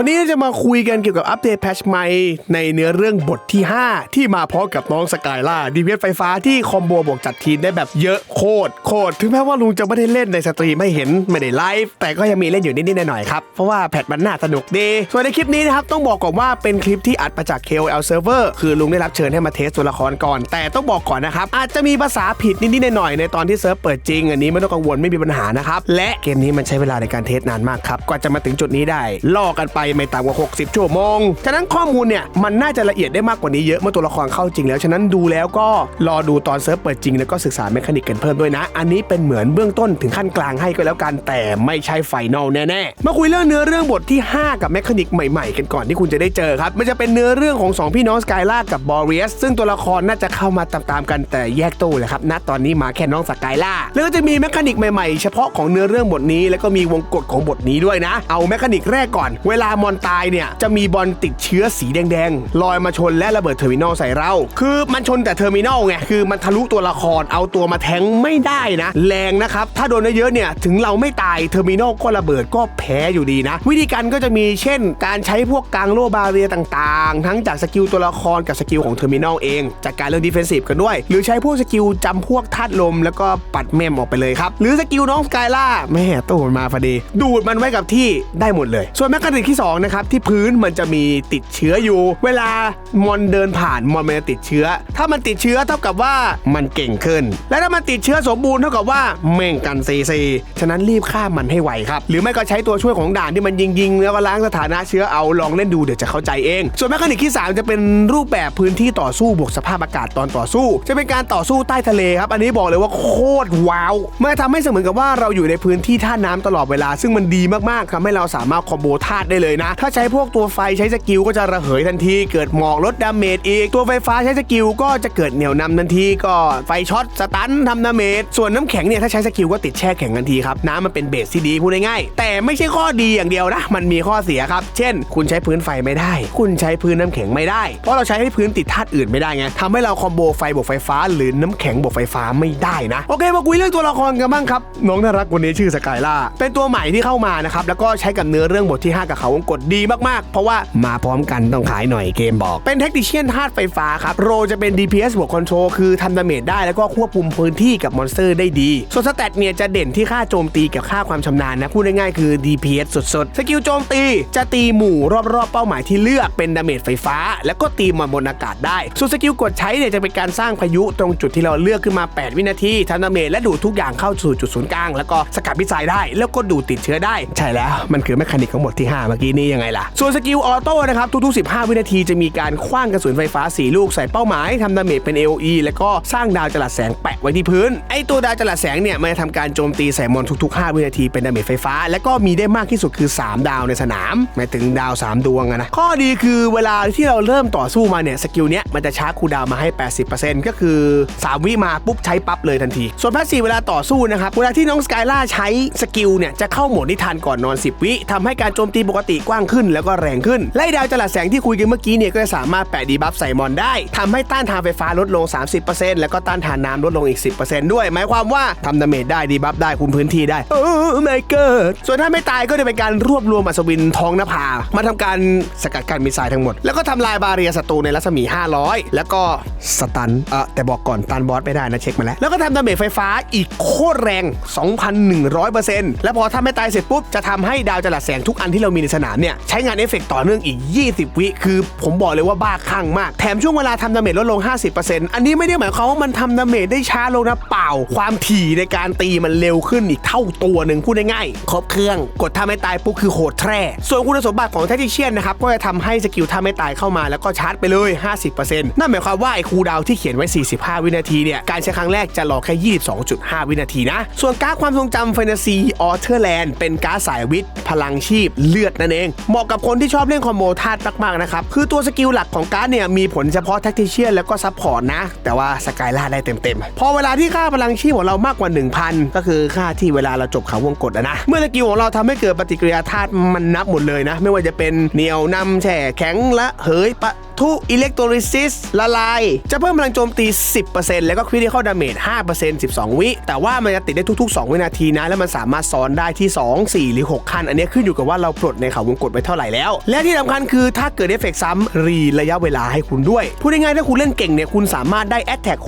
วันนี้จะมาคุยกันเกี่ยวกับอัปเดตแพชใหม่ในเนื้อเรื่องบทที่ 5 ที่มาพร้อมกับน้องสกายล่าดีเพไฟฟ้าที่คอมโบบวกจัดทีมได้แบบเยอะโคตรโคตรถึงแม้ว่าลุงจะไม่ได้เล่นในสตรีมไม่เห็นไม่ได้ไลฟ์แต่ก็ยังมีเล่นอยู่นิดๆหน่อยๆครับ เพราะว่าแพทมันน่าสนุกดี ส่วนในคลิปนี้นะครับต้องบอกก่อนว่าเป็นคลิปที่อัดมาจาก KOL Server คือลุงได้รับเชิญให้มาเทสตัวละครก่อน แต่ต้องบอกก่อนนะครับอาจจะมีภาษาผิดนิดๆหน่อยๆในตอนที่เซิร์ฟเปิดจริงอันนี้ไม่ต้องกังวลไม่มีปัญหานะครับและเกมนี้มันใช้เวลาในการเทสนานมากครับกว่าจะมาถึงจุดนี้ได้ล่อกันไปไม่ต่ำกว่า 60 ชั่วโมง ฉะนั้นข้อมูลเนี่ยมันน่าจะละเอียดได้มากกว่านี้เยอะเมื่อตัวละครเข้าจริงแล้ว ฉะนั้นดูแล้วก็รอดูตอนเซิร์ฟเปิดจริงแล้วก็ศึกษาเมคานิกกันเพิ่มด้วยนะ อันนี้เป็นเหมือนเบื้องต้นถึงขั้นกลางให้ก็แล้วกันแต่ไม่ใช่ไฟนอลแน่ๆมาคุยเรื่องเนื้อเรื่องบทที่ 5 กับเมคานิกใหม่ๆ กันก่อนที่คุณจะได้เจอครับมันจะเป็นเนื้อเรื่องของ 2 พี่น้องสกายล่ากับบอริสซึ่งตัวละครน่าจะเข้ามาตามๆกันแต่แยกตู้เลยครับณตอนนี้มาแค่น้องสกายล่าแล้วก็จะมีเมคานิกใหม่ๆ เฉพาะของเนื้อเรื่องบทนี้ แล้วก็มีวงกฎของบทนี้ด้วยนะ เอาเมคานิกแรกก่อน เวลามอนตายเนี่ยจะมีบอลติดเชื้อสีแดงๆลอยมาชนและระเบิดเทอร์มินอลใส่เรา คือมันชนแต่เทอร์มินอลไงคือมันทะลุตัวละครเอาตัวมาแทงไม่ได้นะ แรงนะครับ ถ้าโดนเยอะเนี่ยถึงเราไม่ตายเทอร์มินอลก็ระเบิดก็แพ้อยู่ดีนะ วิธีการก็จะมีเช่น การใช้พวกกลางโลบาเรียต่างๆ ทั้งจากสกิลตัวละครกับสกิลของเทอร์มินอลเองจัดการเรื่องดิเฟนซีฟกันด้วย หรือใช้พวกสกิลจำพวกธาตุลม แล้วก็ปัดแมมออกไปเลยครับ หรือสกิลน้องสกายล่าแม่ตู้มันมาพอดี ดูดมันไว้กับที่ได้หมดเลย ส่วนแมคคานิกที่สองนะครับที่พื้นมันจะมีติดเชื้ออยู่ เวลามอนเดินผ่านมอนมันจะติดเชื้อ ถ้ามันติดเชื้อเท่ากับว่ามันเก่งขึ้น และถ้ามันติดเชื้อสมบูรณ์เท่ากับว่าเม่งกันซีซีฉะนั้นรีบฆ่ามันให้ไวครับ หรือไม่ก็ใช้ตัวช่วยของด่านที่มันยิงยิงแล้วก็ล้างสถานะเชื้อเอาลองเล่นดูเดี๋ยวจะเข้าใจเอง ส่วนแมคคานิกที่ 3 จะเป็นรูปแบบพื้นที่ต่อสู้บวกสภาพอากาศตอนต่อสู้ จะเป็นการต่อสู้ใต้ทะเลครับ อันนี้บอกเลยว่าโคตรว้าวมันทำให้เสมือนกับว่าเราอยู่ในพื้นที่ท่าน้ำตลอดเวลา ซึ่งมันดีมากๆทำให้เราสามารถคอมโบธาตุได้เลยนะ ถ้าใช้พวกตัวไฟใช้สกิลก็จะระเหยทันที เกิดหมอกลดดาเมจอีก ตัวไฟฟ้าใช้สกิลก็จะเกิดเหนี่ยวนำทันทีก็ไฟช็อตสตันทำดาเมจส่วนน้ำแข็งเนี่ยถ้าใช้สกิลก็ติดแช่แข็งทันทีครับน้ำมันเป็นเบสที่ดีพูดง่ายๆแต่ไม่ใช่ข้อดีอย่างเดียวนะ มันมีข้อเสียครับ เช่น คุณใช้พื้นไฟไม่ได้ คุณใช้พื้นน้ำแข็งไม่ได้ เพราะเราใช้ให้พื้นติดธาตุอื่นไม่ได้ไงทำให้เราคอมโบไฟบวกไฟฟ้า หรือน้ำแข็งบวกไฟฟ้าไม่ได้นะโอเคมาคุยเรื่องตัวละครกันบ้างครับน้องน่ารักคนนี้ชื่อสกายล่าเป็นตัวใหม่ที่เข้ามานะครับแล้วก็ใช้กับเนื้อเรื่องบทที่ 5 กับเขางกดดีมากๆ เพราะว่ามาพร้อมกันต้องขายหน่อยเกมบอก เป็นเทคนิเชียนธาตุไฟฟ้าครับ โรจะเป็น DPS บวกคอนโทรลคือทำดาเมจได้แล้วก็ควบคุมพื้นที่กับมอนสเตอร์ได้ดี ส่วนสแตทเนี่ยจะเด่นที่ค่าโจมตีกับค่าความชำนาญนะ พูดง่ายๆคือ DPS สุดๆ สกิลโจมตีจะตีหมู่รอบๆ เป้าหมายที่เลือกเป็นดาเมจไฟฟ้า แล้วก็ตีมันบนอากาศได้ ส่วนสกิลกดใช้เนี่ยจะเป็นการสร้างพายุตรงจุดที่เราเลือกขึ้นมา 8 วินาทีทำดาเมจและดูดทุกอย่างเข้าสู่จุดศูนย์กลางแล้วก็สกัดพิษายได้ แล้วก็ดูดติดเชื้อได้ ใช่แล้วมันคือแมคานิกของบทที่ 5 เมื่อกี้นี้ยังไงล่ะ ส่วนสกิลออโต้นะครับทุกๆ 15 วินาทีจะมีการคว้างกระสุนไฟฟ้า 4 ลูกใส่เป้าหมายทำดาเมจเป็น AOE แล้วก็สร้างดาวจลัดแสงแปะไว้ที่พื้น ไอตัวดาวจลัดแสงเนี่ยมันจะทำการโจมตีใส่มอนทุกๆ 5 วินาทีเป็นดาเมจไฟฟ้า แล้วก็มีได้มากที่สุดคือ 3 ดาวในสนามหมายถึงดาว 3 ดวงอะนะข้อดีคือเวลาที่เราเริ่มต่อสู้มาเนี่ยสกิลเนี้ยมันจะชาร์จคูดาวมาให้ 80%ก็คือ 3 วิมาปุ๊บใช้ปั๊บเลยทันที ส่วนพาสซีเวลาต่อสู้นะครับเวลาที่น้องสกายล่าใช้สกิลเนี่ยจะเข้าโหมดนิทานก่อนนอน 10 วิทำให้การโจมตีปกติกว้างขึ้นแล้วก็แรงขึ้นไล่ดาวจลัดแสงที่คุยกันเมื่อกี้เนี่ยก็จะสามารถแปะดีบัฟใส่มอนได้ทำให้ต้านทานไฟฟ้าลดลง 30%แล้วก็ต้านทานน้ำลดลงอีก 10%ด้วย หมายความว่าทำดาเมจได้ดีบัฟได้คุมพื้นที่ได้โอ้ my god ส่วนถ้าไม่ตายก็จะเป็นการรวบรวมอัศวินท้องนภา มาทำการสกัดการมิสไซล์ทั้งหมด แล้วก็ทำลายบาเรียศัตรูในรัศมี 500 แล้วก็สตันเออแต่บอกก่อนตันบอสไม่ได้นะเช็คมาแล้ว แล้วก็ทำดาเมจไฟฟ้าอีกโคตรแรง 2,100%แล้วพอถ้าไม่ตายเสร็จปุ๊บจะทำให้ดาวจลัดแสงทุกอันที่เรามีในสนามเนี่ยใช้งานเอฟเฟกต์ต่อเนื่องอีก 20 วิ คือผมบอกเลยว่าบ้าคลั่งมาก แถมช่วงเวลาทำดาเมจลดลง 50%อันนี้ไม่ได้หมายความว่ามันทำดาเมจได้ช้าลงนะเปล่า ความถี่ในการตีมันเร็วขึ้นอีกเท่าตัวหนึ่งพูดง่ายๆครบเครื่องกดถ้าไม่ตายปุ๊บคือโหดแทร่ส่วนคุณสมบัติของแทคติเชียนนะครับก็จะทำให้สกิลถ้าไม่ตายเข้ามาแล้วก็ชาร์จไปเลย 50%นั่นหมายความว่าไอ้คูดาวที่เขียนไว้ 45 วินาทีเนี่ยการใช้ครั้งแรกจะรอแค่ 22.5 วินาทีนะส่วนการ์ดความทรงจำแฟนตาซีออเทอร์แลนด์เป็นการ์ดสายวิทย์พลังชีพเลือดนั่นเองเหมาะกับคนที่ชอบเล่นคอมโบธาตุมากๆนะครับ คือตัวสกิลหลักของการ์ดเนี่ยมีผลเฉพาะแท็กติเชียนแล้วก็ซัพพอร์ตนะ แต่ว่าสกายล่าได้เต็มๆ พอเวลาที่ค่าพลังชีพของเรามากกว่า 1,000 ก็คือค่าที่เวลาเราจบเขาวงกฏนะ เมื่อสกิลของเราทำให้เกิดปฏิกิริยาธาตุมันนับหมดเลยนะ ไม่ว่าจะเป็นเหนียวนำแฉแข็งและเหยปะ ทุอิเล็กโทริซิสละลาย จะเพิ่มพลังโจมตี 10%แล้วก็คริติคอลดาเมจ5% 12 วิ แต่ว่ามันจะติดได้ทุก ๆ 2 วินาทีนะ แล้วมันสามารถซ้อนได้ที่ 2 4 หรือ 6 ขั้น อันนี้ขึ้นอยู่กับว่าเราปลดในเขาวงกดไปเท่าไหร่แล้ว และที่สำคัญคือถ้าเกิดเอฟเฟกต์ซ้ำรีระยะเวลาให้คุณด้วย พูดง่ายๆถ้าคุณเล่นเก่งเนี่ยคุณสามารถได้ Attack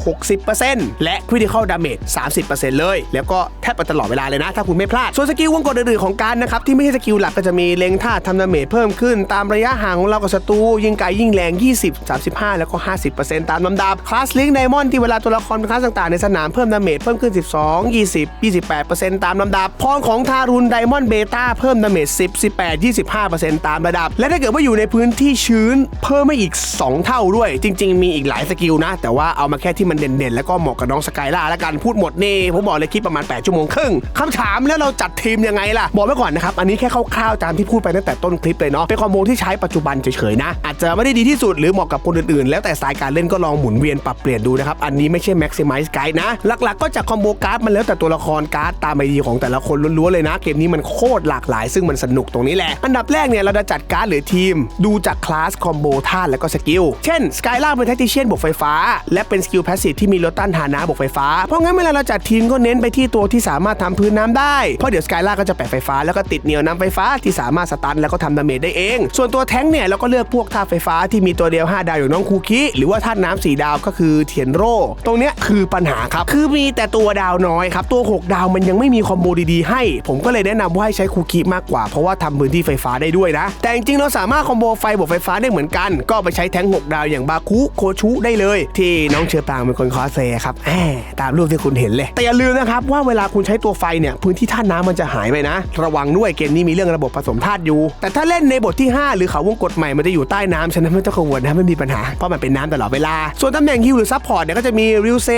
60%และ Critical Damage 30%เลย แล้วก็แทบไปตลอดเวลาเลยนะ ถ้าคุณไม่พลาดส่วนสกิลวงกดอื่นๆของการนะครับที่ไม่ใช่สกิลหลักก็จะมีเล็งท่าทำดาเมจเพิ่มขึ้น ตามระยะห่างของเรากับศัตรูยิงไกลยิงแรง20 35 แล้วก็ 50%ตามลำดับคลาสลิงไดมอนด์ที่เวลาตัวละครคลาสต่างๆในสนามเพิ่มดาเมจเพิ่มขึ้น 12 20 28%ตามลำดับพรของทารุณไดมอนด์เบต้าเพิ่มดาเมจ10 18 25%ตามระดับ และถ้าเกิดว่าอยู่ในพื้นที่ชื้นเพิ่มไม่อีก 2 เท่าด้วย จริง ๆ มีอีกหลายสกิลนะ แต่ว่าเอามาแค่ที่มันเด่นๆ แล้วก็เหมาะกับน้องสกายล่าแล้วกันพูดหมดนี่ผมบอกเลยคลิปประมาณ 8 ชั่วโมงครึ่งคำถามแล้วเราจัดทีมยังไงล่ะ บอกไว้ก่อนนะครับอันนี้แค่คร่าวๆตามที่พูดไปตั้งแต่ต้นคลิปเลยเนาะเป็นคอมโบที่ใช้ปัจจุบันเฉยๆนะอาจจะไม่ได้ดีที่สุดหรือเหมาะกับคนอื่นๆ แล้วแต่สไตล์การเล่นก็ลองหมุนเวียนปรับเปลี่ยนดูนะครับ อันนี้ไม่ใช่ maximize guide นะ หลักๆ ก็จากคอมโบการ์ดมันแล้วแต่ตัวละครการ์ดตามไอดีของแต่ละคนล้วนๆเลยนะ เกมนี้มันโคตรหลากหลาย ซึ่งมันสนุกตรงนี้แหละ อันดับแรกเนี่ยเราจะจัดการ์ดหรือทีม ดูจากคลาสคอมโบท่าและก็สกิล เช่นสกายล่าเป็นแทคติเชียนบวกไฟฟ้า และเป็นสกิลแพสซีฟที่มีลดต้านทานน้ำบวกไฟฟ้า เพราะงั้นเวลาเราจัดทีมก็เน้นไปที่ตัวที่สามารถทำพื้นน้ำได้ เพราะเดี๋ยวสกายล่าก็จะแปะไฟฟ้าแล้วก็ติดเหนี่ยวน้ำไฟฟ้าที่สามารถสตันแล้วก็ทำดาเมจได้เอง ส่วนตัวแท้งเนี่ยเราก็เลือกพวกท่าไฟฟ้าที่มีตัวเดียว 5 ดาวอย่างน้องคูคิ หรือว่าท่านน้ำ4ดาวก็คือเทียนโร่ ตรงเนี้ยคือปัญหาครับ คือมีแต่ตัวดาวน้อยครับ ตัว 6 ดาวมันยังไม่มีคอมโบดีๆให้ ผมก็เลยแนะนำว่าให้ใช้คูคิมากกว่า เพราะว่าทำพื้นที่ไฟฟ้าได้ด้วยนะ แต่จริงๆเราสามารถคอมโบไฟบวกไฟฟ้าได้เหมือนกัน ก็ไปใช้แท้ง6ดาวอย่างบาคุโคชุได้เลย ที่น้องเชอปางเป็นคนคอสเพลย์ครับแหมตามรูปที่คุณเห็นเลย แต่อย่าลืมนะครับว่าเวลาคุณใช้ตัวไฟเนี่ยพื้นที่ธาน้ำมันจะหายไปนะ ระวังด้วยเกมนี้มีเรื่องระบบผสมธาตุอยู่ แต่ถ้าเล่นในบทที่ 5 หรือเขาวงกฏใหม่มันจะอยู่ใต้น้ำฉะนั้นไม่ต้องกังวลนะไม่มีปัญหา เพราะมันเป็นน้ำตลอดเวลา ส่วนตำแหน่งฮิลหรือซัพพอร์ตเนี่ยก็จะมีริวเซ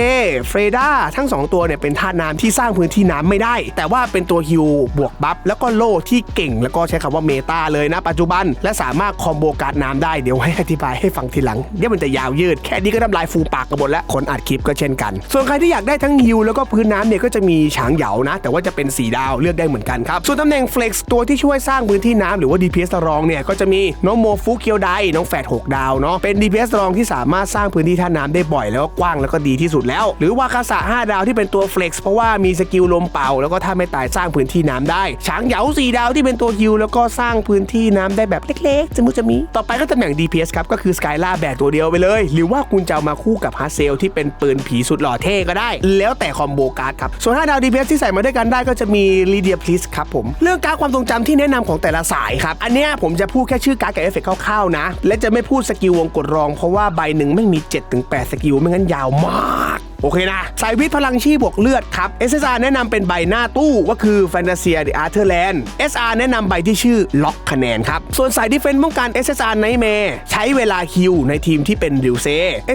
เฟรดาทั้ง 2 ตัวเนี่ยเป็นธาตุน้ำที่สร้างพื้นที่น้ำไม่ได้ แต่ว่าเป็นตัวฮิลบวกบัฟแล้วก็โล่ที่เก่ง แล้วก็ใช้คำว่าเมตาเลยนะปัจจุบัน และสามารถคอมโบการ์ดน้ำได้เดี๋ยวให้อธิบายให้ฟังทีหลังเดี๋ยวมันจะยาวยืดแค่นี้ก็ทำลายฟูปากกันหมดแล้วคนอัดคลิปก็เช่นกัน ส่วนใครที่อยากได้ทั้งฮิลแล้วก็พื้นน้ำเนี่ยก็จะมีฉางเหยานะ แต่ว่าจะเป็นสีดาวเลือกได้เหมือนกันครับส่วนตำแหน่ง Flex ตัวที่ช่วยสร้างพื้นที่น้ำหรือว่า DPS รองเนี่ยก็จะมีน้องโมฟุเกียวไดน้องแฝด6ดาวเนาะเป็น DPS รองที่สามารถสร้างพื้นที่ท่าน้ำได้บ่อยแล้วก็กว้างแล้วก็ดีที่สุดแล้ว หรือวาคาสะ5ดาวที่เป็นตัว Flex เพราะว่ามีสกิลลมเป่า แล้วก็ถ้าไม่ตายสร้างพื้นที่น้ำได้ฉางเหยา4ดาวที่เป็นตัวฮิลแล้วก็สร้างพื้นที่น้ำได้แบบเล็กๆจะมุจะมีต่อไปก็ตำแหน่ง DPS ครับก็คือสกายล่าแบกตัวเดียวไปเลย หรือว่าคุณจะามาคู่กับฮาร์เซลที่เป็นปืนผีสุดหล่อเท่ก็ได้ แล้วแต่คอมโบการ์ดครับ ส่วน5ดาว DPS ที่ใส่มาด้วยกันได้ก็จะมีลีเดียพลิสครับผม เรื่องการดความทรงจำที่แนะนำของแต่ละสายครับ อันเนี้ยผมจะพูดแค่ชื่อการ์ดกับเอฟเฟกต์คร่าวๆนะ และจะไม่พูดสกิลวงกดรองเพราะว่าใบหนึ่งไม่มี 7-8 สกิลไม่งั้นยาวมากโอเคนะ สายวิทย์พลังชีพบวกเลือดครับ SSR แนะนำเป็นใบหน้าตู้ก็คือ Fantasia The Arthurland SR แนะนำใบที่ชื่อล็อกคะแนนครับ ส่วนสายดิเฟน s ์ป้องกัน SSR Nightmare ใช้เวลาฮิวในทีมที่เป็นริวเซ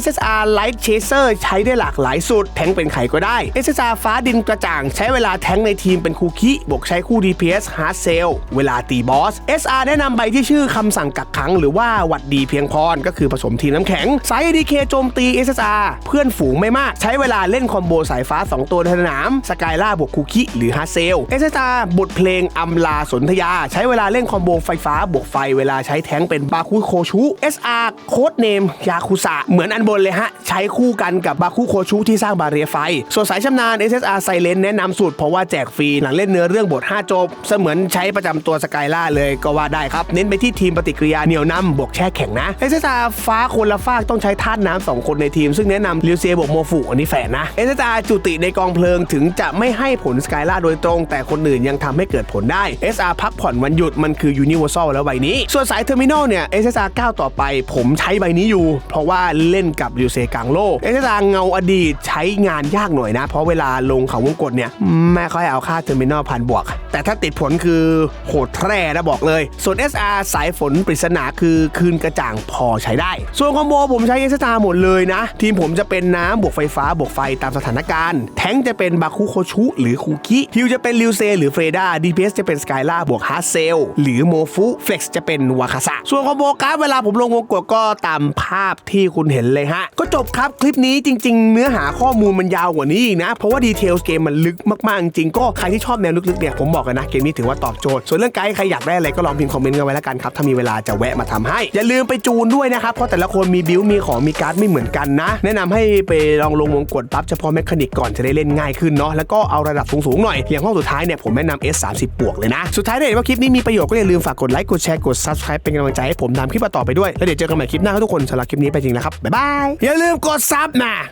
SSR Light Chaser ใช้ได้หลากหลายสุด แทงเป็นไข่ก็ได้ SSR ฟ้าดินกระจ่างใช้เวลาแทงในทีมเป็นคูคิบวกใช้คู่ DPS Hard Sell เวลาตีบอส SR แนะนำใบที่ชื่อคำสั่งกักขังหรือว่าหวัดดีเพียงพรก็คือผสมทีมน้ำแข็งสาย ADK โจมตี SSR เพื่อนฝูงไม่มาก ใช้เวลาเล่นคอมโบสายฟ้า 2 ตัวในสนามสกายล่าบวกคูคิหรือฮาเซล SSR บทเพลงอำลาสนธยา ใช้เวลาเล่นคอมโบไฟฟ้าบวกไฟเวลาใช้แท้งเป็นบาคุโคชู SR โค้ดเนมยาคุสะเหมือนอันบนเลยฮะ ใช้คู่กันกับบาคุโคชูที่สร้างบาเรียไฟ ส่วนสายชำนาญ SSR ไซเลนแนะนำสุดเพราะว่าแจกฟรีหลังเล่นเนื้อเรื่องบท 5 จบ เสมือนใช้ประจำตัวสกายล่าเลยก็ว่าได้ครับ เน้นไปที่ทีมปฏิกิริยาเหนียวนำบวกแช่แข็งนะ SSR ฟ้าคนละฟากต้องใช้ธาตุน้ำสองคนในทีม ซึ่งแนะนำลิวเซียบวกโมฟุอันนี้แฝงนะ SSR จุติในกองเพลิงถึงจะไม่ให้ผลสกายล่าโดยตรง แต่คนอื่นยังทำให้เกิดผลได้ SR พักผ่อนวันหยุดมันคือ Universal แล้วใบนี้ ส่วนสายเทอร์มินอลเนี่ย SSR 9ต่อไป ผมใช้ใบนี้อยู่ เพราะว่าเล่นกับลิวเซียกังโล SSR เงาอดีตใช้งานยากหน่อยนะ เพราะเวลาลงเขาวงกดเนี่ยไม่ค่อยเอาค่าเทอร์มินอลพันบวกแต่ถ้าติดผลคือโหดแท้นะบอกเลย ส่วน SR สายฝนปริศนาคือคืนกระจ่างพอใช้ได้ ส่วนคอมโบผมใช้ SSR หมดเลยนะ ทีมผมจะเป็นน้ำบวกไฟฟ้าบวกไฟตามสถานการณ์ แทงจะเป็นบาคุโคชุหรือคูคิฮิวจะเป็นริวเซหรือเฟรดา DPS จะเป็นสกายล่าบวกฮาร์เซลหรือโมฟุเฟล็กซ์จะเป็นวาคาสะส่วนคอมโบการเวลาผมลงวงกดก็ตามภาพที่คุณเห็นเลยฮะ ก็จบครับคลิปนี้จริง ๆ เนื้อหาข้อมูลมันยาวกว่านี้อีกนะ เพราะว่าดีเทลเกมมันลึกมากๆจริงก็ใครที่ชอบแนวลึกๆเนี่ยผมบอกกันนะเกมนี้ถือว่าตอบโจทย์ ส่วนเรื่องไกด์ใครอยากได้อะไรก็ลองพิมพ์คอมเมนต์กันไว้แล้วกันครับถ้ามีเวลาจะแวะมาทำให้ อย่าลืมไปจูนด้วยนะครับเพราะแต่ละคนมีบิวมีของมีการ์ดไม่เหมือนกันนะ แนะนำให้ไปลองลงวงกดปั๊บเฉพาะแมคานิกก่อนจะได้เล่นง่ายขึ้นเนาะแล้วก็เอาระดับสูงๆหน่อยอย่างห้องสุดท้ายเนี่ยผมแนะนำ S30 บวกเลยนะสุดท้ายถ้าเห็นว่าคลิปนี้มีประโยชน์ก็อย่าลืมฝากกดไลค์กดแชร์กด subscribe เป็นกำลังใจให้ผมทำคลิปต่อไปด้วยแล้วเดี๋ยวเจอกันใหม่คลิปหน้าครับทุกคนสำหรับคลิปนี้ไปจริงแล้วครับบ๊ายบายอย่าลืมกดซับนะ